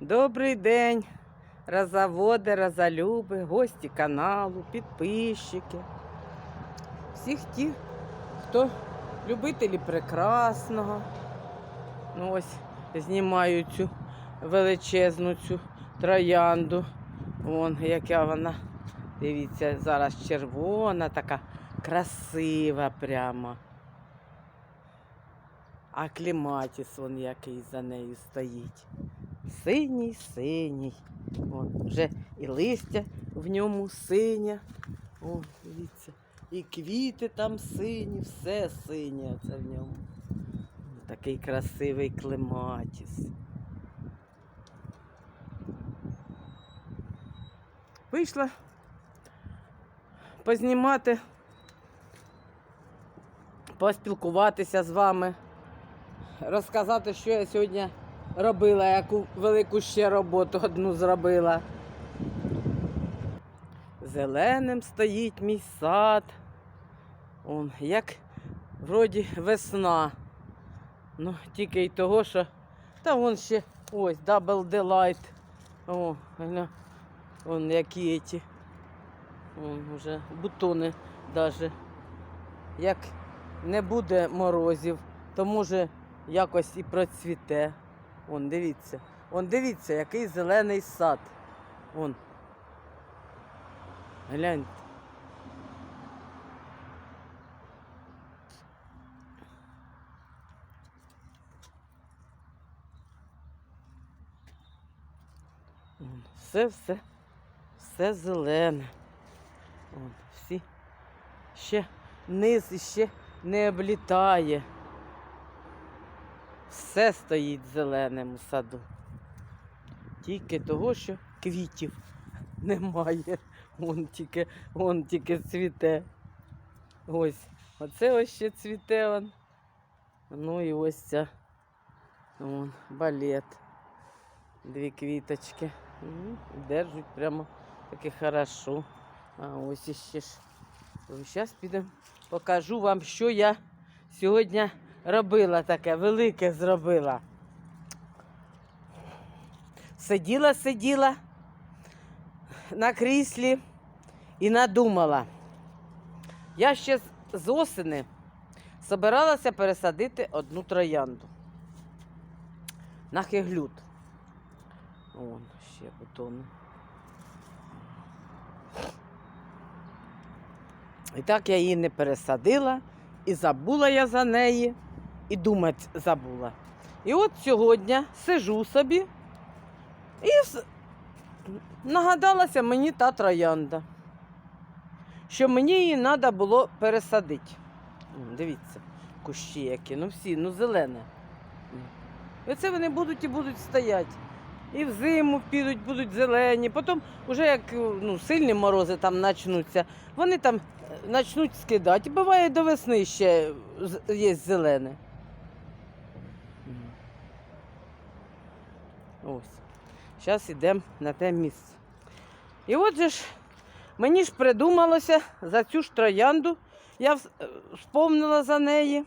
Добрий день, розаводи, розалюби, гості каналу, підписчики. Всіх ті, хто любителі прекрасного. Ну ось знімаю цю величезну цю троянду. Вон, яка вона. Дивіться, зараз червона, така красива прямо. А кліматіс вон який за нею стоїть. Синій, синій. Вон, вже і листя в ньому синє. О, дивіться. І квіти там сині, все синє це в ньому. Такий красивий клематіс. Вийшла познімати, поспілкуватися з вами, розказати, що я сьогодні робила, яку велику ще роботу одну зробила. Зеленим стоїть мій сад. Он, як вроді весна. Ну, тільки й того, що. Та вон ще ось Double Delight. О, гля, вон які ті. Вон вже бутони даже. Як не буде морозів, то може якось і процвіте. Вон, дивіться. Вон дивіться, який зелений сад. Вон. Гляньте. Все, все, зелене. Вон, всі ще низ іще не облітає. Все стоїть зеленим у саду. Тільки того, що квітів немає. Вон тільки, вон тільки цвіте. Ось. Оце ось ще цвіте. Вон. Ну і ось ця. Вон, балет. Дві квіточки. Держуть прямо таки хорошо. А ось іще ж. Зараз підемо, покажу вам, що я сьогодні робила таке, велике зробила. Сиділа, сиділа на кріслі і надумала. Я ще з- осени собиралася пересадити одну троянду на хеглют. Вон ще бутони. І так я її не пересадила, і забула я за неї, і думати забула. І от сьогодні сижу собі і нагадалася мені та троянда, що мені її треба було пересадити. Дивіться, кущі які, ну всі, ну зелене. Оце вони будуть і будуть стояти. І взиму підуть, будуть зелені. Потім, вже як ну, сильні морози там почнуться, вони там е, почнуть скидати. Буває до весни ще є зелене. Ось. Зараз йдемо на те місце. І от же ж мені ж придумалося за цю ж троянду. Я е, вспомнила за неї.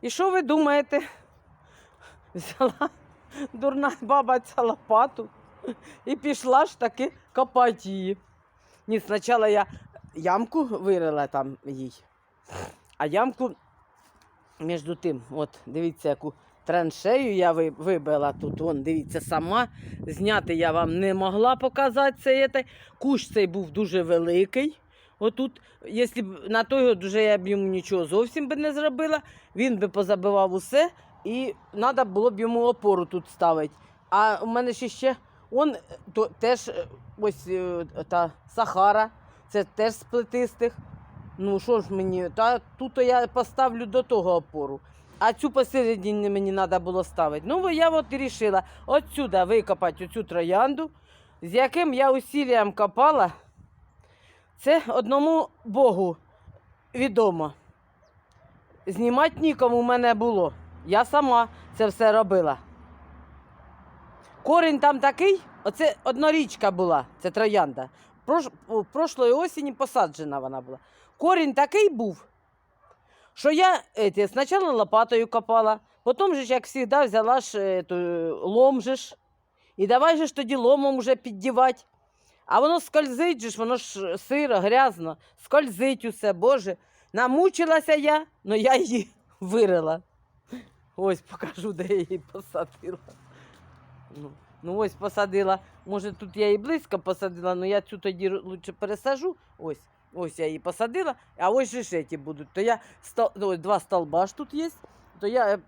І що ви думаєте? Взяла дурна баба ця лопату і пішла ж таки копати її. Ні, спочатку я ямку вирила там їй, а ямку між тим, от дивіться, яку траншею я вибила тут. Вон, дивіться, сама. Зняти я вам не могла показати ете. Кущ цей був дуже великий. Отут, якщо б на той год вже я б йому нічого зовсім би не зробила, він би позабивав усе, і треба було б йому опору тут ставити. А у мене ще ще он е, то, теж е, ось е, та Сахара, це теж з плетистих. Ну що ж мені, та тут я поставлю до того опору. А цю посередині мені треба було ставити. Ну, я от і вирішила отсюди викопати оцю троянду, з яким я усіллям копала. Це одному Богу відомо. Знімати нікому в мене було. Я сама це все робила. Корінь там такий, оце однорічка була, це троянда. Прош, прошлої осені посаджена вона була. Корінь такий був, що я еті, спочатку лопатою копала, Потім же як завжди, взяла ж е, ту, лом же ж. І давай же ж тоді ломом уже піддівати. А воно скользить же ж, воно ж сиро, грязно, скользить усе, Боже. Намучилася я, але я її вирила. Ось покажу, де я її посадила. Ну, ну ось посадила. Може, тут я її близько посадила, але я цю тоді лучше пересажу. Ось, ось я її посадила, а ось же ж ці будуть. То я стол... ось два столба ж тут є, то я е,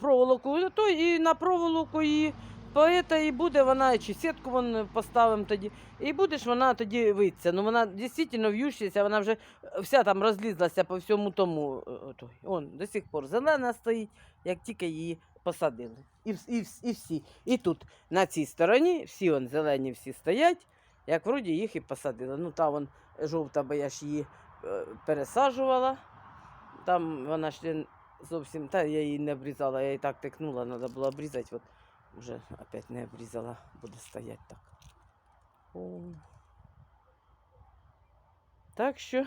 проволоку, то і на проволоку її Поета і буде вона, чи сітку вон поставимо тоді, і буде ж вона тоді виться. Ну вона дійсно в'ющиться, вона вже вся там розлізлася по всьому тому. е. Он до сих пор зелена стоїть, як тільки її посадили. І, і, і всі. І тут на цій стороні всі он зелені всі стоять, як вроді їх і посадили. Ну та вон жовта, бо я ж її е, пересаджувала. Там вона ще зовсім, та я її не обрізала, я її так тикнула, треба було обрізати. От вже опять не обрізала, буде стоять так. О. Так що.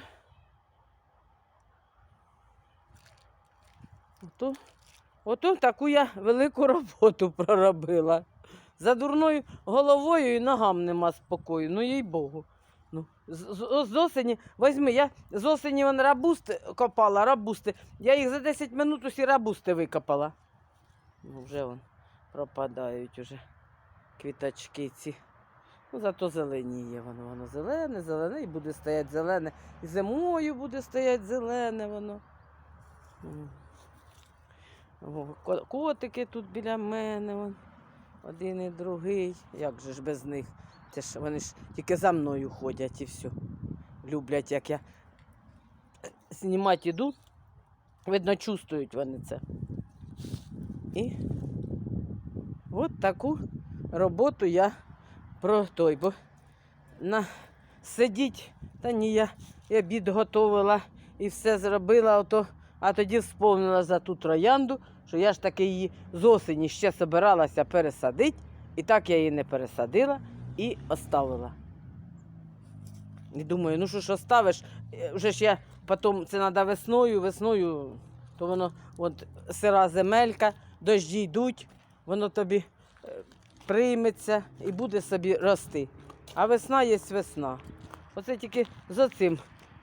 Ото, ото таку я велику роботу проробила. За дурною головою і ногам нема спокою, ну їй Богу. Ну, з, з, осені, возьми, я з осені вон рабусти копала, рабусти. Я їх за 10 минут усі рабусти викопала. Ну, вже вон пропадають уже квіточки ці. Ну, зато зеленіє воно, воно зелене, зелене і буде стояти зелене. І зимою буде стояти зелене воно. О, Котики тут біля мене. Вон. Один і другий. Як же ж без них? Це ж вони ж тільки за мною ходять і все. Люблять, як я знімати іду. Видно, чувствують вони це. І от таку роботу я про той, бо на сидіть, та ні, я і обід готувала і все зробила, ото, а тоді вспомнила за ту троянду, що я ж таки її з осені ще собиралася пересадити, і так я її не пересадила і оставила. І думаю, ну що ж оставиш, Е, вже ж я потім це треба весною, весною, то воно от сира земелька, дощі йдуть, воно тобі е, прийметься і буде собі рости. А весна є весна. Оце тільки з оцим,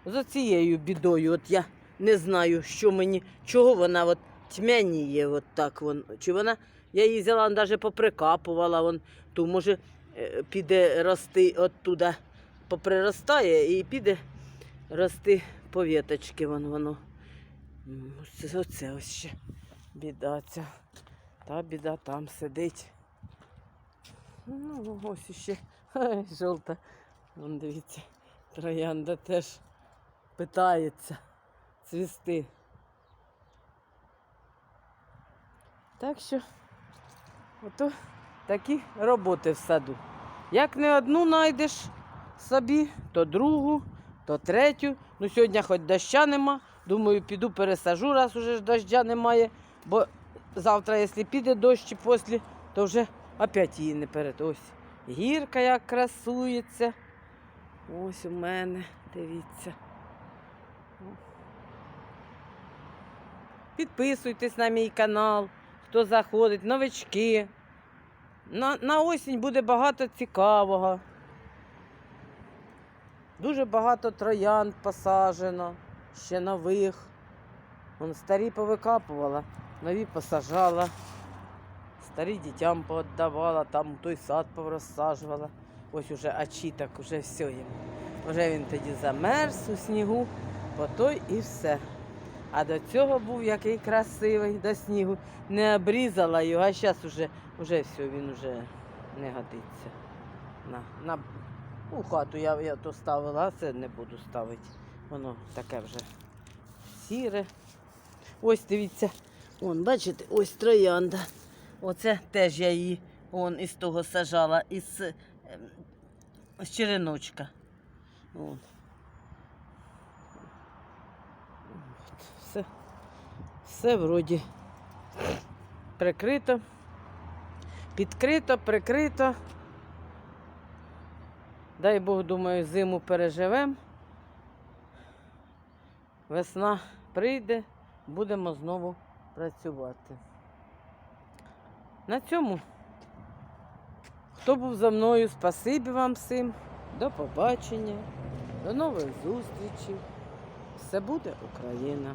з оцією бідою. От я не знаю, що мені, чого вона от тьмяніє, от так вон. Чи вона, я її взяла, навіть поприкапувала, вон, ту, може, піде рости оттуда, поприростає і піде рости по віточки, вон воно. Оце, оце ось ще біда ця. Та біда там сидить. Ну, ось Ай, жовта. Вон дивіться, троянда теж питається цвісти. Так що, ото такі роботи в саду. Як не одну знайдеш собі, то другу, то третю. Ну, сьогодні хоч доща нема. Думаю, піду пересажу, раз уже ж доща немає. Бо завтра, якщо піде дощ чи після, то вже опять її не перед. Ось гірка як красується. Ось у мене, дивіться. Підписуйтесь на мій канал, хто заходить, новички. На, на осінь буде багато цікавого. Дуже багато троянд посаджено, ще нових. Вон старі повикапувала, нові посажала. Старі дітям пооддавала, там той сад порозсаджувала. Ось уже очіток, уже все їм. Вже він тоді замерз у снігу, по той і все. А до цього був який красивий до снігу. Не обрізала його, а зараз уже, уже все, він вже не годиться. На, на, у хату я, я то ставила, а це не буду ставити. Воно таке вже сіре. Ось дивіться, вон, бачите, ось троянда. Оце теж я її вон, із того сажала, із, ем, з череночка. Вон. Все, все вроді прикрито, підкрито, прикрито. Дай Бог, думаю, зиму переживемо. Весна прийде, будемо знову працювати. На цьому. Хто був за мною, спасибі вам всім. До побачення. До нових зустрічей. Все буде Україна.